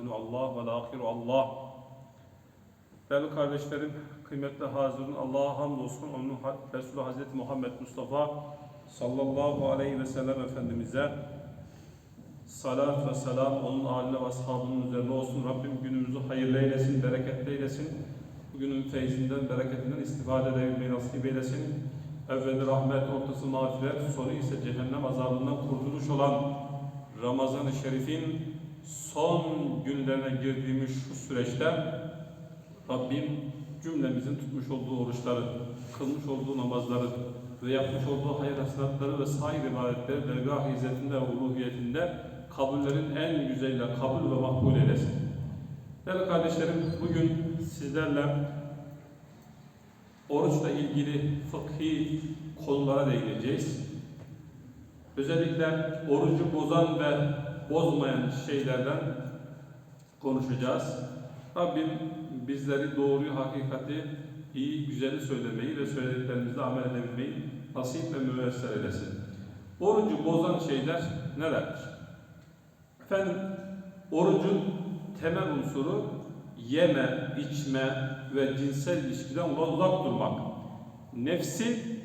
batinu Allah ve ahiru Allah. Değerli kardeşlerim, kıymetli hazırın Allah'a hamdolsun. Onun Resulü Hazreti Muhammed Mustafa sallallahu aleyhi ve sellem Efendimiz'e salat ve selam onun aile ve ashabının üzerine olsun. Rabbim günümüzü hayırlı eylesin, bereketli eylesin. Bugünün feyzinden, bereketinden istifade edebilmeyi nasip eylesin. Evveli rahmet, ortası mağfiret, sonu ise cehennem azabından kurtuluş olan Ramazan-ı Şerif'in son günlerine girdiğimiz şu süreçte Rabbim cümlemizin tutmuş olduğu oruçları, kılmış olduğu namazları ve yapmış olduğu hayır hasenatları ve sair ibadetleri dergah izzetinde ve uluhiyetinde kabullerin en güzeliyle kabul ve makbul eylesin. Değerli kardeşlerim, bugün sizlerle oruçla ilgili fıkhi konulara değineceğiz. Özellikle orucu bozan ve bozmayan şeylerden konuşacağız. Rabbim bizleri doğruyu, hakikati, iyi, güzeli söylemeyi ve söylediklerimizle amel edebilmeyi nasip ve müvesser eylesin. Orucu bozan şeyler nelerdir? Efendim, orucun temel unsuru yeme, içme ve cinsel ilişkiden uzak durmak. Nefsi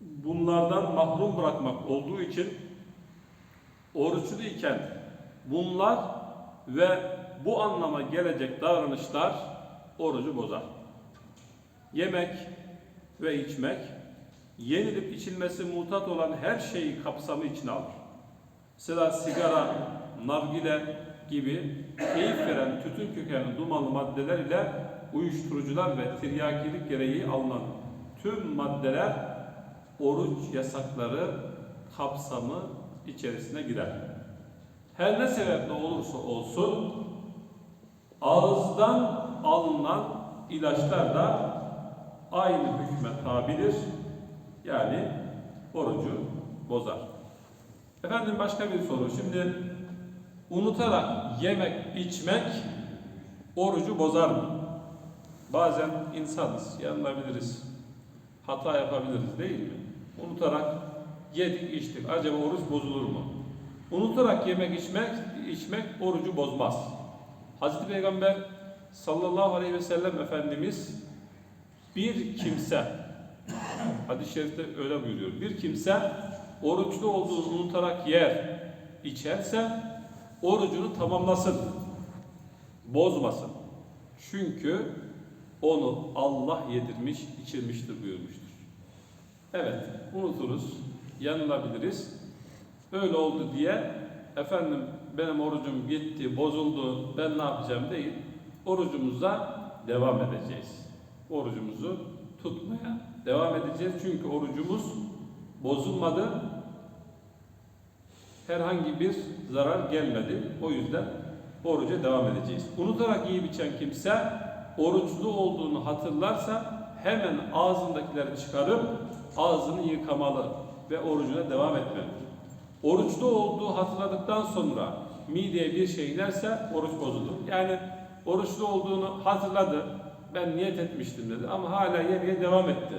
bunlardan mahrum bırakmak olduğu için oruçlu iken bunlar ve bu anlama gelecek davranışlar orucu bozar. Yemek ve içmek yenilip içilmesi mutat olan her şeyi kapsamı içine alır. Mesela sigara, nargile gibi keyif veren tütün kökenli dumanlı maddeler ile uyuşturucular ve tiryakilik gereği alınan tüm maddeler oruç yasakları kapsamı içerisine girer. Her ne sebeple olursa olsun ağızdan alınan ilaçlar da aynı hükme tabidir. Yani orucu bozar. Efendim başka bir soru. Şimdi unutarak yemek, içmek orucu bozar mı? Bazen insanız, yanılabiliriz. Hata yapabiliriz değil mi? Unutarak yedik, içtik. Acaba oruç bozulur mu? Unutarak yemek, içmek, içmek orucu bozmaz. Hazreti Peygamber sallallahu aleyhi ve sellem Efendimiz bir kimse hadis-i şerifte öyle buyuruyor. Bir kimse oruçlu olduğunu unutarak yer, içerse orucunu tamamlasın. Bozmasın. Çünkü onu Allah yedirmiş, içirmiştir buyurmuştur. Evet, unuturuz, yanılabiliriz. Öyle oldu diye efendim benim orucum bitti, bozuldu, ben ne yapacağım değil. Orucumuza devam edeceğiz. Orucumuzu tutmaya devam edeceğiz. Çünkü orucumuz bozulmadı. Herhangi bir zarar gelmedi. O yüzden oruca devam edeceğiz. Unutarak yiyip içen kimse oruçlu olduğunu hatırlarsa hemen ağzındakileri çıkarıp ağzını yıkamalı ve orucuna devam etmelidir. Oruçlu olduğu hatırladıktan sonra mideye bir şey inerse oruç bozulur. Yani oruçlu olduğunu hatırladı, ben niyet etmiştim dedi ama hala yemeye devam etti.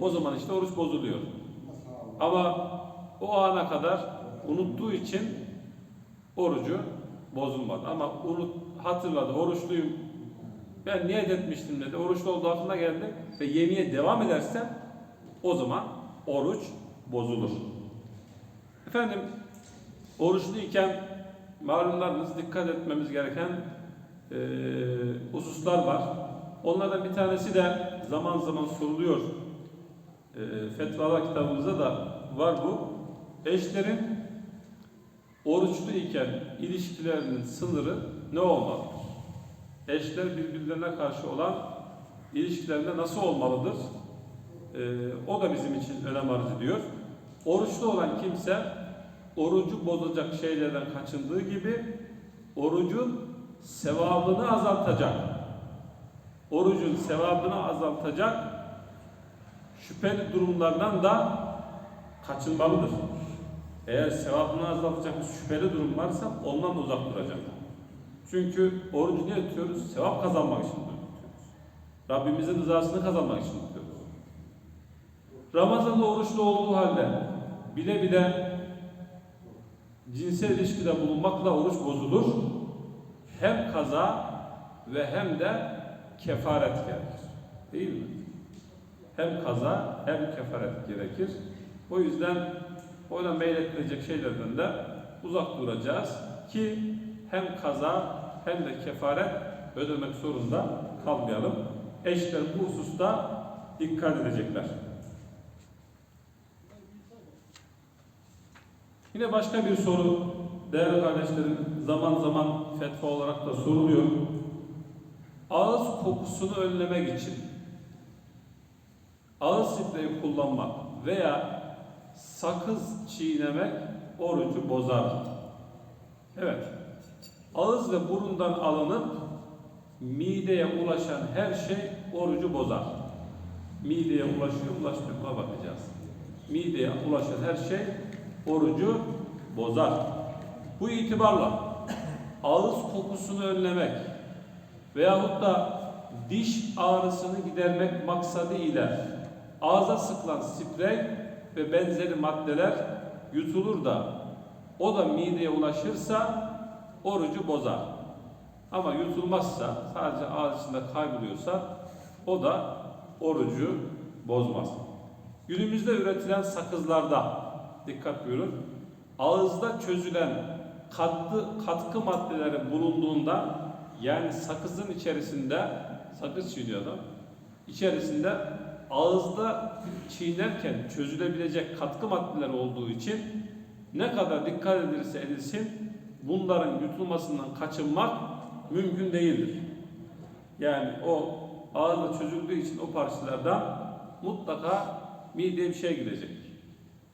O zaman işte oruç bozuluyor. Ama o ana kadar unuttuğu için orucu bozulmadı. Ama unut, hatırladı, oruçluyum, ben niyet etmiştim dedi, oruçlu olduğu aklına geldi ve yemeye devam ederse o zaman oruç bozulur. Efendim, oruçlu iken malumlarınız dikkat etmemiz gereken e, hususlar var. Onlardan bir tanesi de zaman zaman soruluyor. E, fetvalar kitabımızda da var bu. Eşlerin oruçlu iken ilişkilerinin sınırı ne olmalıdır? Eşler birbirlerine karşı olan ilişkilerinde nasıl olmalıdır? E, o da bizim için önem arz ediyor. Oruçlu olan kimse orucu bozacak şeylerden kaçındığı gibi orucun sevabını azaltacak. Orucun sevabını azaltacak şüpheli durumlardan da kaçınmalıdır. Eğer sevabını azaltacak şüpheli durum varsa ondan da uzak duracak. Çünkü orucu niye tutuyoruz? Sevap kazanmak için tutuyoruz. Rabbimizin rızasını kazanmak için tutuyoruz. Ramazan'da oruçlu olduğu halde bile bile cinsel ilişkide bulunmakla oruç bozulur. hem kaza ve hem de kefaret gerekir. Değil mi? Hem kaza hem kefaret gerekir. O yüzden oyuna meylettirecek şeylerden de uzak duracağız ki hem kaza hem de kefaret ödemek zorunda kalmayalım. Eşler bu hususta dikkat edecekler. Yine başka bir soru değerli kardeşlerim zaman zaman fetva olarak da soruluyor. Ağız kokusunu önlemek için ağız spreyi kullanmak veya sakız çiğnemek orucu bozar. Evet. Ağız ve burundan alınıp mideye ulaşan her şey orucu bozar. Mideye ulaşıyor, ulaşmıyor bakacağız. Mideye ulaşan her şey orucu bozar. Bu itibarla ağız kokusunu önlemek veyahut da diş ağrısını gidermek maksadı ile ağza sıkılan sprey ve benzeri maddeler yutulur da o da mideye ulaşırsa orucu bozar. Ama yutulmazsa sadece ağız içinde kayboluyorsa o da orucu bozmaz. Günümüzde üretilen sakızlarda dikkat buyurun. Ağızda çözülen katkı, katkı maddeleri bulunduğunda yani sakızın içerisinde sakız çiğniyor adam. İçerisinde ağızda çiğnerken çözülebilecek katkı maddeleri olduğu için ne kadar dikkat edilirse edilsin bunların yutulmasından kaçınmak mümkün değildir. Yani o ağızda çözüldüğü için o parçalardan mutlaka mideye bir şey gidecek.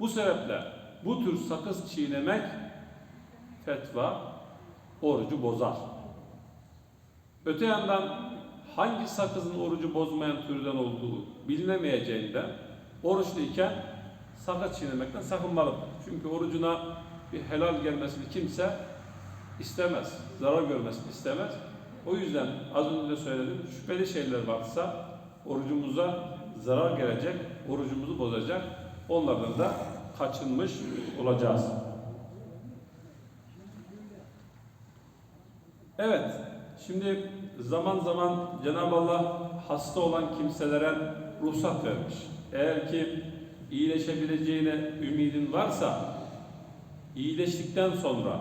Bu sebeple bu tür sakız çiğnemek fetva orucu bozar. Öte yandan hangi sakızın orucu bozmayan türden olduğu bilinemeyeceğinden oruçluyken sakız çiğnemekten sakınmalıdır. Çünkü orucuna bir helal gelmesini kimse istemez, zarar görmesini istemez. O yüzden az önce de söyledim, şüpheli şeyler varsa orucumuza zarar gelecek, orucumuzu bozacak, onlardan da kaçınmış olacağız. Evet, şimdi zaman zaman Cenab-ı Allah hasta olan kimselere ruhsat vermiş. Eğer ki iyileşebileceğine ümidin varsa, iyileştikten sonra,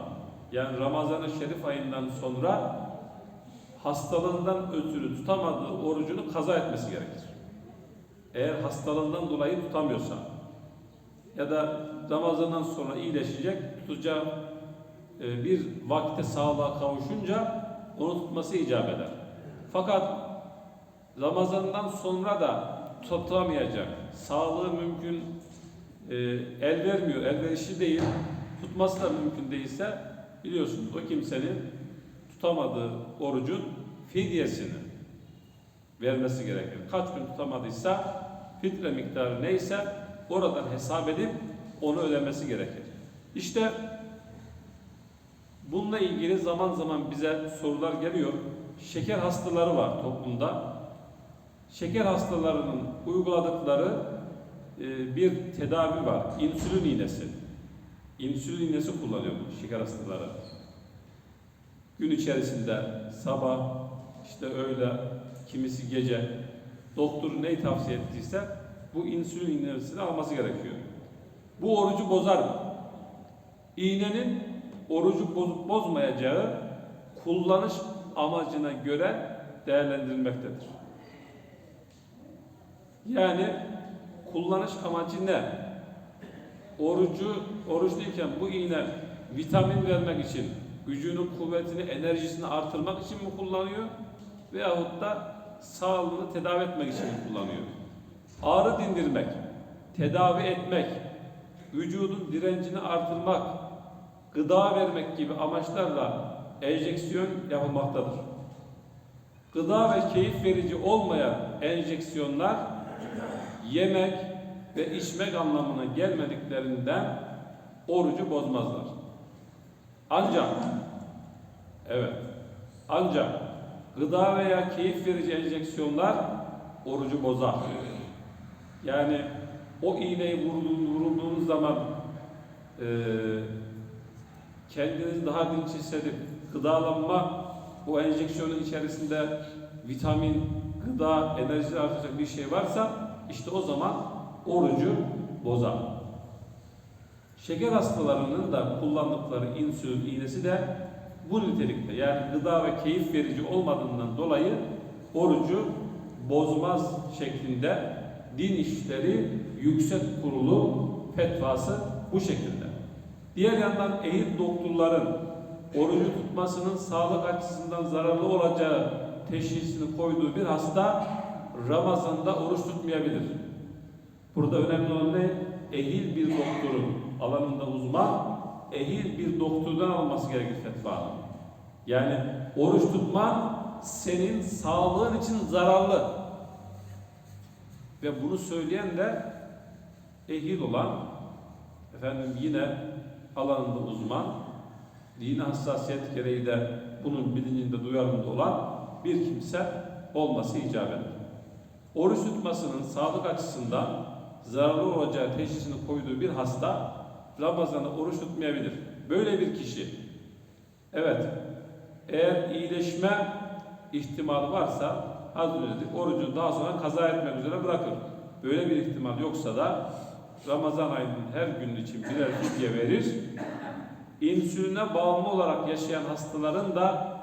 yani Ramazan-ı Şerif ayından sonra hastalığından ötürü tutamadığı orucunu kaza etmesi gerekir. Eğer hastalığından dolayı tutamıyorsa ya da Ramazan'dan sonra iyileşecek, tutacağı e, bir vakte sağlığa kavuşunca onu tutması icap eder. Fakat Ramazan'dan sonra da tutamayacak, sağlığı mümkün e, el vermiyor, elverişli değil, tutması da mümkün değilse biliyorsunuz o kimsenin tutamadığı orucun fidyesini vermesi gerekir. Kaç gün tutamadıysa fitre miktarı neyse oradan hesap edip onu ödemesi gerekir. İşte bununla ilgili zaman zaman bize sorular geliyor. Şeker hastaları var toplumda. Şeker hastalarının uyguladıkları e, bir tedavi var. İnsülin iğnesi. İnsülin iğnesi kullanıyor şeker hastaları. Gün içerisinde sabah, işte öğle, kimisi gece doktor neyi tavsiye ettiyse bu insülin iğnesini alması gerekiyor. Bu orucu bozar mı? İğnenin orucu bozup bozmayacağı kullanış amacına göre değerlendirilmektedir. Yani kullanış amacı ne? Orucu oruçluyken bu iğne vitamin vermek için, gücünün kuvvetini, enerjisini artırmak için mi kullanıyor? Veyahut da sağlığını tedavi etmek için mi kullanıyor? Ağrı dindirmek, tedavi etmek, vücudun direncini artırmak, gıda vermek gibi amaçlarla enjeksiyon yapılmaktadır. Gıda ve keyif verici olmayan enjeksiyonlar yemek ve içmek anlamına gelmediklerinden orucu bozmazlar. Ancak evet ancak gıda veya keyif verici enjeksiyonlar orucu bozar. Yani o iğneyi vurulduğunuz, zaman e, kendinizi daha dinç hissedip gıdalanma bu enjeksiyonun içerisinde vitamin, gıda, enerji artıracak bir şey varsa işte o zaman orucu bozar. Şeker hastalarının da kullandıkları insülin iğnesi de bu nitelikte. Yani gıda ve keyif verici olmadığından dolayı orucu bozmaz şeklinde din işleri yüksek kurulu fetvası bu şekilde. Diğer yandan ehil doktorların orucu tutmasının sağlık açısından zararlı olacağı teşhisini koyduğu bir hasta Ramazan'da oruç tutmayabilir. Burada önemli olan ne? Ehil bir doktorun alanında uzman, ehil bir doktordan alması gerekir fetvanın. Yani oruç tutman senin sağlığın için zararlı. Ve bunu söyleyen de ehil olan, efendim yine alanında uzman, dini hassasiyet gereği de bunun bilincinde duyarında olan bir kimse olması icap eder. Oruç tutmasının sağlık açısından zararlı olacağı teşhisini koyduğu bir hasta Ramazan'da oruç tutmayabilir. Böyle bir kişi evet eğer iyileşme ihtimali varsa az önce dedik orucunu daha sonra kaza etmek üzere bırakır. Böyle bir ihtimal yoksa da Ramazan ayının her gün için birer fidye verir. İnsüline bağımlı olarak yaşayan hastaların da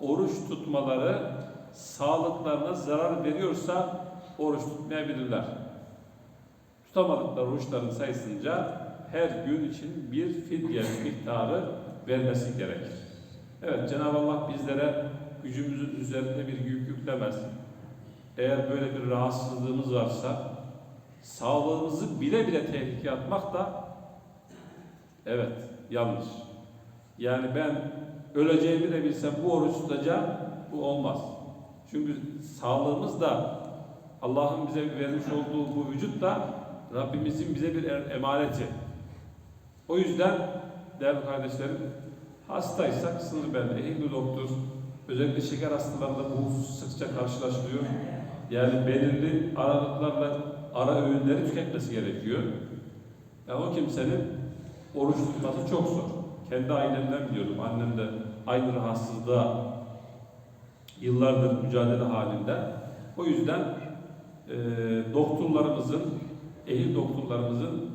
oruç tutmaları sağlıklarına zarar veriyorsa oruç tutmayabilirler. Tutamadıkları oruçların sayısınca her gün için bir fidye miktarı vermesi gerekir. Evet Cenab-ı Allah bizlere gücümüzün üzerinde bir yük yüklemez. Eğer böyle bir rahatsızlığımız varsa sağlığımızı bile bile tehlikeye atmak da evet yanlış. Yani ben öleceğimi de bilsem bu oruç tutacağım bu olmaz. Çünkü sağlığımız da Allah'ın bize vermiş olduğu bu vücut da Rabbimizin bize bir emaneti. O yüzden değerli kardeşlerim hastaysak sınır belli. Ehil bir doktor özellikle şeker hastalarında bu sıkça karşılaşılıyor. Yani belirli aralıklarla ara öğünleri tüketmesi gerekiyor. Yani o kimsenin oruç tutması çok zor. Kendi ailemden biliyorum. Annem de aynı rahatsızlığa yıllardır mücadele halinde. O yüzden e, doktorlarımızın, ehil doktorlarımızın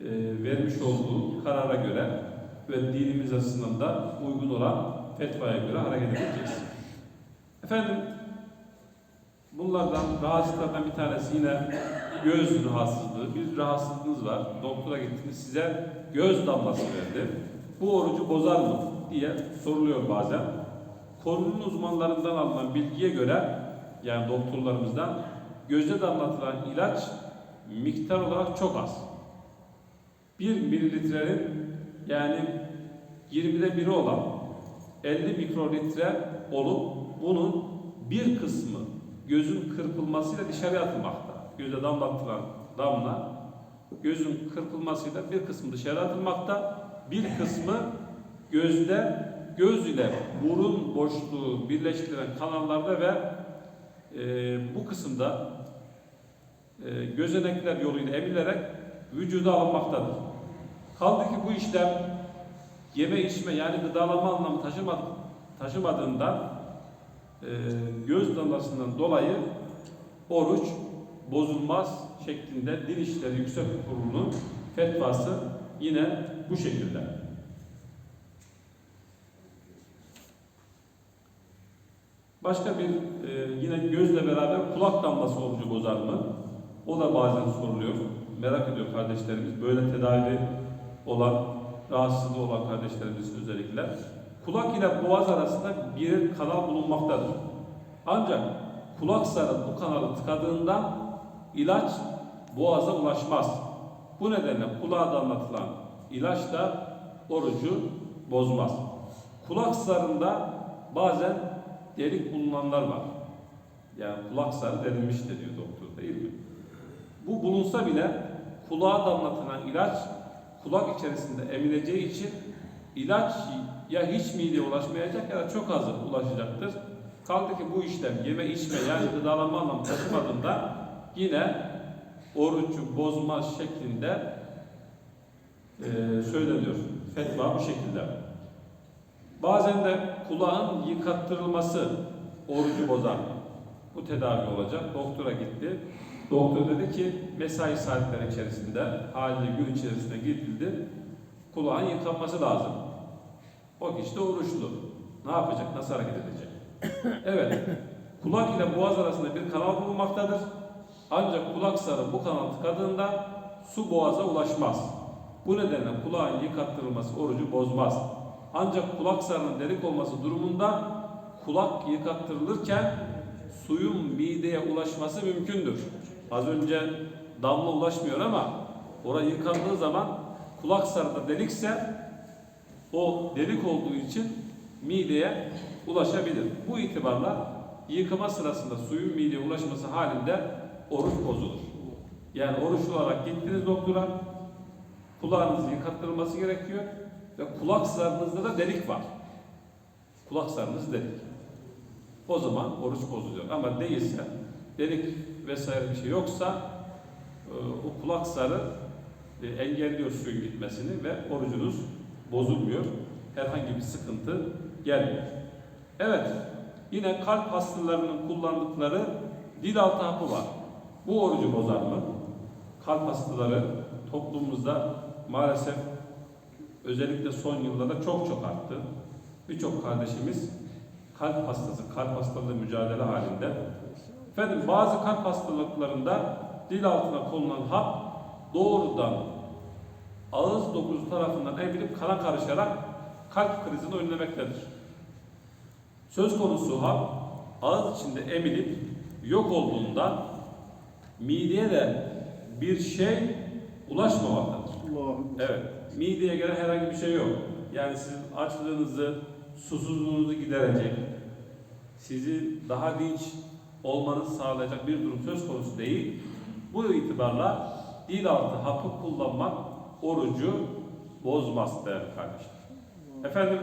e, vermiş olduğu karara göre ve dinimiz açısından da uygun olan fetvaya göre hareket edeceğiz. Efendim, bunlardan, rahatsızlıklardan bir tanesi yine göz rahatsızlığı. Bir rahatsızlığınız var, doktora gittiniz, size göz damlası verdi. Bu orucu bozar mı diye soruluyor bazen. Konunun uzmanlarından alınan bilgiye göre, yani doktorlarımızdan, göze damlatılan ilaç miktar olarak çok az. 1 mililitrenin yani 20'de biri olan 50 mikrolitre olup bunun bir kısmı gözün kırpılmasıyla dışarıya atılmakta. Göze damlatılan damla gözün kırpılmasıyla bir kısmı dışarı atılmakta. Bir kısmı gözde göz ile burun boşluğu birleştiren kanallarda ve e, bu kısımda e, gözenekler yoluyla emilerek vücuda alınmaktadır. Kaldı ki bu işlem yeme içme yani gıdalama anlamı taşımadı, taşımadığından e, göz damlasından dolayı oruç bozulmaz şeklinde Din İşleri Yüksek Kurulu'nun fetvası yine bu şekilde. Başka bir e, yine gözle beraber kulak damlası orucu bozar mı? O da bazen soruluyor. Merak ediyor kardeşlerimiz. Böyle tedavi olan, rahatsızlığı olan kardeşlerimiz özellikle. Kulak ile boğaz arasında bir kanal bulunmaktadır. Ancak kulak zarı bu kanalı tıkadığından ilaç boğaza ulaşmaz. Bu nedenle kulağa damlatılan ilaç da orucu bozmaz. Kulak zarında bazen delik bulunanlar var. Yani kulak zarı denilmiştir diyor doktor değil mi? Bu bulunsa bile kulağa damlatılan ilaç kulak içerisinde emileceği için ilaç ya hiç mideye ulaşmayacak ya da çok az ulaşacaktır. Kaldı ki bu işlem yeme içme yani gıdalama anlamı taşımadığında yine orucu bozma şeklinde e, söyleniyor. Fetva bu şekilde. Bazen de kulağın yıkattırılması orucu bozar. Bu tedavi olacak. Doktora gitti. Doktor dedi ki mesai saatleri içerisinde haliyle gün içerisinde gidildi. Kulağın yıkanması lazım. O kişi de oruçlu. Ne yapacak? Nasıl hareket edecek? Evet. Kulak ile boğaz arasında bir kanal bulunmaktadır. Ancak kulak sarı bu kanal tıkadığında su boğaza ulaşmaz. Bu nedenle kulağın yıkattırılması orucu bozmaz. Ancak kulak sarının delik olması durumunda kulak yıkattırılırken suyun mideye ulaşması mümkündür. Az önce damla ulaşmıyor ama oraya yıkandığı zaman kulak sarıda delikse o delik olduğu için mideye ulaşabilir. Bu itibarla yıkama sırasında suyun mideye ulaşması halinde oruç bozulur. Yani oruçlu olarak gittiniz doktora, kulağınızı yıkattırılması gerekiyor ve kulak zarınızda da delik var. Kulak zarınız delik. O zaman oruç bozuluyor. Ama değilse, delik vesaire bir şey yoksa e, o kulak zarı e, engelliyor suyun gitmesini ve orucunuz bozulmuyor. Herhangi bir sıkıntı gelmiyor. Evet, yine kalp hastalarının kullandıkları dil altı hapı var. Bu orucu bozar mı? Kalp hastaları toplumumuzda maalesef özellikle son yıllarda çok çok arttı. Birçok kardeşimiz kalp hastası, kalp hastalığı mücadele halinde. Efendim bazı kalp hastalıklarında dil altına konulan hap doğrudan ağız dokusu tarafından emilip kana karışarak kalp krizini önlemektedir. Söz konusu hap ağız içinde emilip yok olduğunda mideye de bir şey ulaşmamaktadır. Evet, mideye gelen herhangi bir şey yok. Yani sizin açlığınızı, susuzluğunuzu giderecek, sizi daha dinç olmanızı sağlayacak bir durum söz konusu değil. Bu itibarla dil altı hapı kullanmak orucu bozmaz değerli kardeşler. Efendim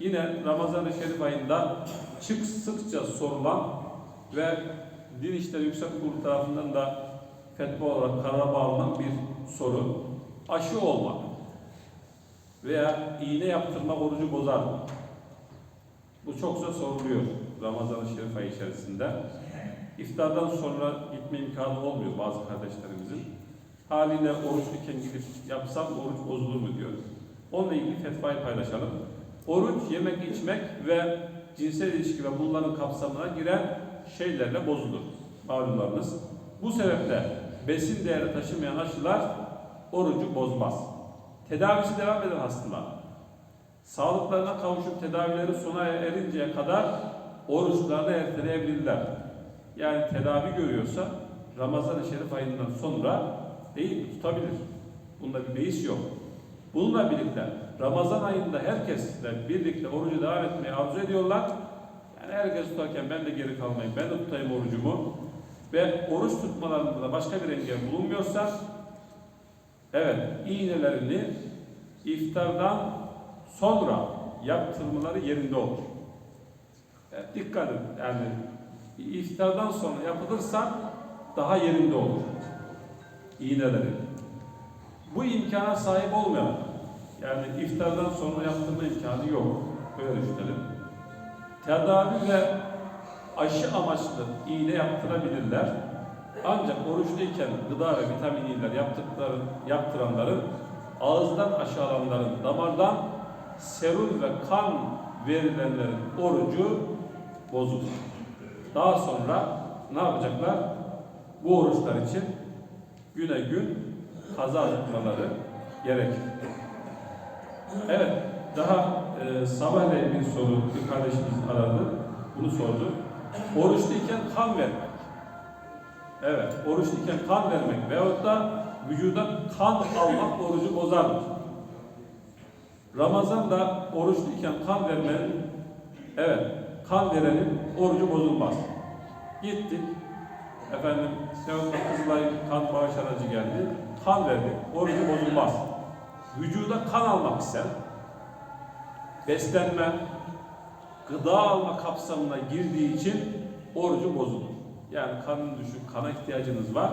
yine Ramazan-ı Şerif ayında çık sıkça sorulan ve Din İşleri Yüksek Kurulu tarafından da fetva olarak karara bağlanan bir soru. Aşı olmak veya iğne yaptırmak orucu bozar mı? Bu çokça soruluyor Ramazan-ı Şerif ayı içerisinde. İftardan sonra gitme imkanı olmuyor bazı kardeşlerimizin. Haliyle oruçluyken gidip yapsam oruç bozulur mu diyor. Onunla ilgili fetvayı paylaşalım. Oruç, yemek, içmek ve cinsel ilişki ve bunların kapsamına giren şeylerle bozulur. Malumlarınız. Bu sebeple besin değeri taşımayan aşılar orucu bozmaz. Tedavisi devam eden hastalar. Sağlıklarına kavuşup tedavileri sona erinceye kadar oruçlarını erteleyebilirler. Yani tedavi görüyorsa Ramazan-ı Şerif ayından sonra değil tutabilir. Bunda bir beis yok. Bununla birlikte Ramazan ayında herkesle birlikte orucu devam etmeyi arzu ediyorlar. Yani herkes tutarken ben de geri kalmayayım, ben de tutayım orucumu. Ve oruç tutmalarında da başka bir engel bulunmuyorsa evet iğnelerini iftardan sonra yaptırmaları yerinde olur. Evet, dikkat edin. Yani iftardan sonra yapılırsa daha yerinde olur. İğneleri. Bu imkana sahip olmayan, yani iftardan sonra yaptırma imkanı yok. Böyle düşünelim. Tedavi ve aşı amaçlı iğne yaptırabilirler. Ancak oruçluyken gıda ve vitamin iğneler yaptıkları, yaptıranların ağızdan aşağılanların damardan serum ve kan verilenlerin orucu bozulur. Daha sonra ne yapacaklar? Bu oruçlar için güne gün kaza etmeleri gerekir. Evet, daha e, sabahleyin bir soru bir kardeşimiz aradı. Bunu sordu. Oruçluyken kan vermek. Evet, oruçluyken kan vermek veyahut da vücuda kan almak orucu bozar mı? Ramazan'da oruçluyken kan vermenin, evet, kan verenin orucu bozulmaz. Gittik, efendim, Sevap'ta Kızılay kan bağış aracı geldi, kan verdi, orucu bozulmaz. Vücuda kan almak ise, beslenme, gıda alma kapsamına girdiği için orucu bozulur. Yani kanın düşük, kana ihtiyacınız var,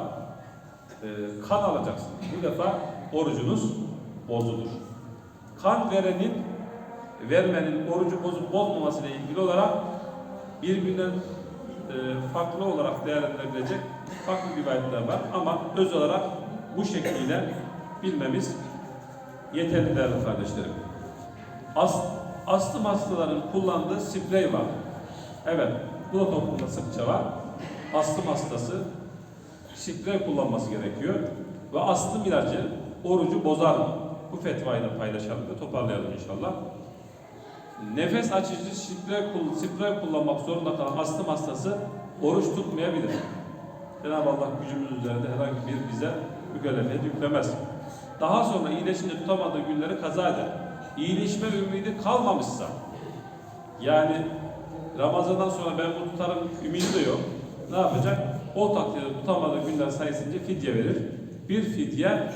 e, kan alacaksınız. Bu defa orucunuz bozulur. Kan verenin vermenin orucu bozup bozmaması ile ilgili olarak birbirinden e, farklı olarak değerlendirilecek farklı rivayetler var ama öz olarak bu şekliyle bilmemiz yeterli değerli kardeşlerim. As, astım hastaların kullandığı sprey var. Evet, bu da toplumda sıkça var. Astım hastası sprey kullanması gerekiyor. Ve astım ilacı orucu bozar? Bu fetvayı da paylaşalım ve toparlayalım inşallah. Nefes açıcı sprey, sprey kullanmak zorunda kalan astım hastası oruç tutmayabilir. Cenab-ı Allah gücümüz üzerinde herhangi bir bize mükellefiyet yüklemez. Daha sonra iyileşince tutamadığı günleri kaza eder. İyileşme ümidi kalmamışsa, yani Ramazan'dan sonra ben bu tutarım ümidi de yok. Ne yapacak? O takdirde tutamadığı günler sayısınca fidye verir. Bir fidye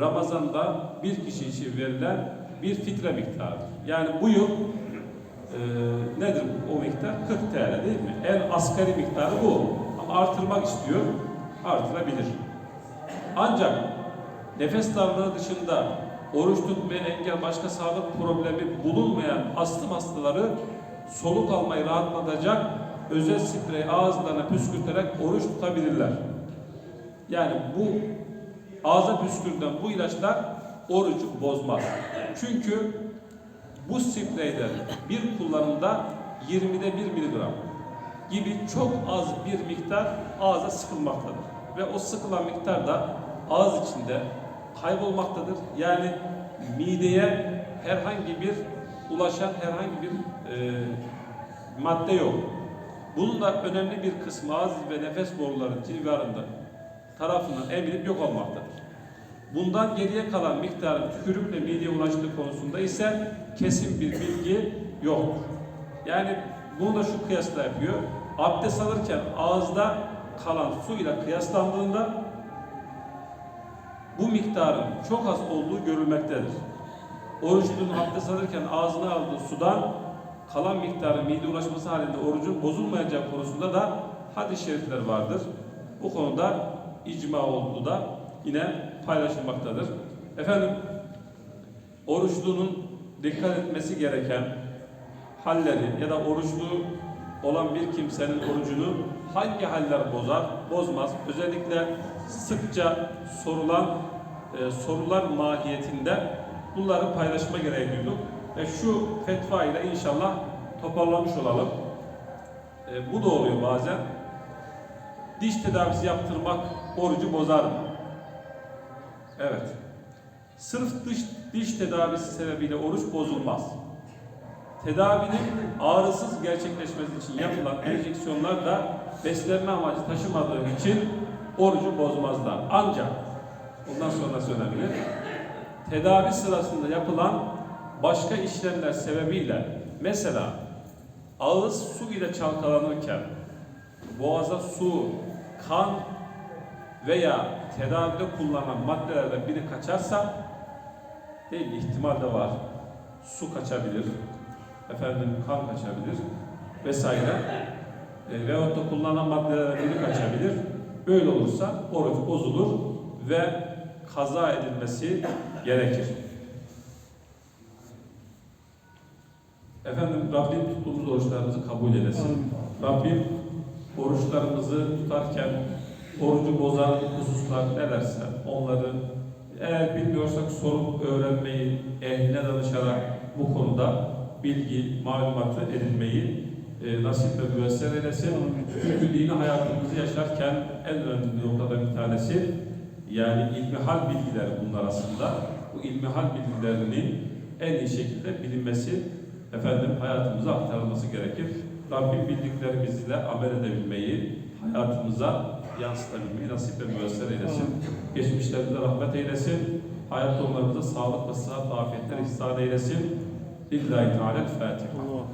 Ramazan'da bir kişi için verilen bir fitre miktarı. Yani bu yıl e, nedir o miktar? 40 TL değil mi? En asgari miktarı bu. Ama artırmak istiyor, artırabilir. Ancak nefes darlığı dışında oruç tutmaya engel başka sağlık problemi bulunmayan astım hastaları soluk almayı rahatlatacak özel sprey ağızlarına püskürterek oruç tutabilirler. Yani bu ağza püskürten bu ilaçlar orucu bozmaz. Çünkü bu spreyler bir kullanımda 20'de 1 miligram gibi çok az bir miktar ağza sıkılmaktadır. Ve o sıkılan miktar da ağız içinde kaybolmaktadır. Yani mideye herhangi bir ulaşan herhangi bir e, madde yok. Bunun da önemli bir kısmı ağız ve nefes boruları civarında tarafından emilip yok olmaktadır. Bundan geriye kalan miktarın tükürükle mideye ulaştığı konusunda ise kesin bir bilgi yoktur. Yani bunu da şu kıyasla yapıyor. Abdest alırken ağızda kalan su ile kıyaslandığında bu miktarın çok az olduğu görülmektedir. Oruçlunun abdest alırken ağzına aldığı sudan kalan miktarın mide ulaşması halinde orucun bozulmayacağı konusunda da hadis-i şerifler vardır. Bu konuda icma olduğu da yine paylaşılmaktadır. Efendim, oruçlunun dikkat etmesi gereken halleri ya da oruçlu olan bir kimsenin orucunu hangi haller bozar, bozmaz? Özellikle sıkça sorulan e, sorular mahiyetinde bunları paylaşma gereği duyduk. Ve şu fetva ile inşallah toparlamış olalım. E, bu da oluyor bazen. Diş tedavisi yaptırmak orucu bozar mı? Evet. Sırf dış, diş tedavisi sebebiyle oruç bozulmaz. Tedavinin ağrısız gerçekleşmesi için yapılan enjeksiyonlar da beslenme amacı taşımadığı için orucu bozmazlar. Ancak bundan sonrası önemli. Tedavi sırasında yapılan başka işlemler sebebiyle mesela ağız su ile çalkalanırken boğaza su, kan veya tedavide kullanılan maddelerden biri kaçarsa mi? ihtimal de var. Su kaçabilir, efendim kan kaçabilir vesaire. E, veyahut da kullanılan maddelerden biri kaçabilir. Böyle olursa oruç bozulur ve kaza edilmesi gerekir. Efendim Rabbim tuttuğumuz oruçlarımızı kabul eylesin. Rabbim oruçlarımızı tutarken orucu bozan hususlar nelerse onları eğer bilmiyorsak sorup öğrenmeyi, ehline danışarak bu konuda bilgi, malumatı edinmeyi e, nasip ve müessir eylesin. Çünkü dini hayatımızı yaşarken en önemli noktada bir tanesi yani ilmihal bilgileri bunlar aslında. Bu ilmihal bilgilerinin en iyi şekilde bilinmesi, efendim hayatımıza aktarılması gerekir. Rabbim bildiklerimizle amel edebilmeyi, hayatımıza yansıtabilmeyi nasip ve müessir eylesin. Geçmişlerimize rahmet eylesin. Hayat yollarımıza sağlık ve sıhhat afiyetler ihsan eylesin. Lillahi Teala Fatiha.